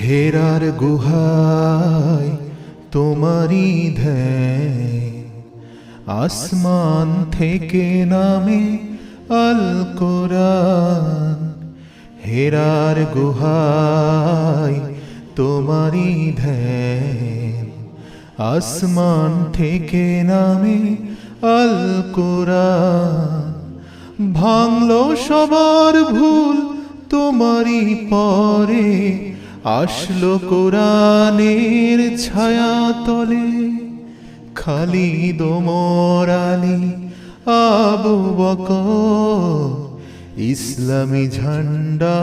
হেরার গুহায় ধ্যান। আসমান থেকে নামে আল কোরআন। হেরার গুহায় তোমারই ধ্যান। আসমান থেকে নামে আল কোরআন। ভাঙলো সবার ভুল তোমারই পরে। আসলো কোরআনের ছায়া তলে খালি দোমরালি আবু বক ইসলামী ঝান্ডা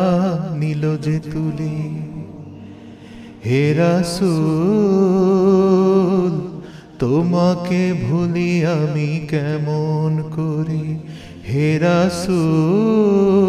নিল যে তুলে। হে রাসূল, তোমাকে ভুলি আমি কেমন করি? হে রাসূল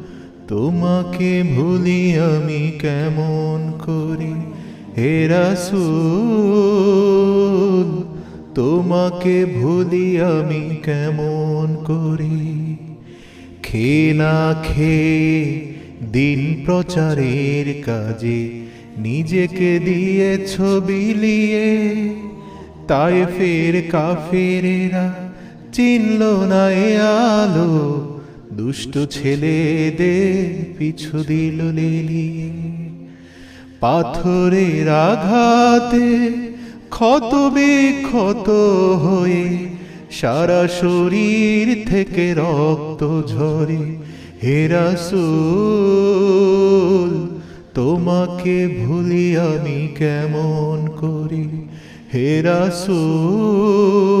তোমাকে ভুলি আমি কেমন করি? হে রাসূল, তোমাকে ভুলি আমি কেমন করি? খে না খেয়ে দিন প্রচারের কাজে নিজেকে দিয়ে ছবি লিয়ে তাই ফের কাফেরেরা চিনল না আলো। দুষ্ট ছেলেদের পিছু দিল লেলিয়ে। পাথরের আঘাতে ক্ষত বিক্ষত হয়ে সারা শরীর থেকে রক্ত ঝরে। হে রাসূল, তোমাকে ভুলি আমি কেমন করি? হে রাসূল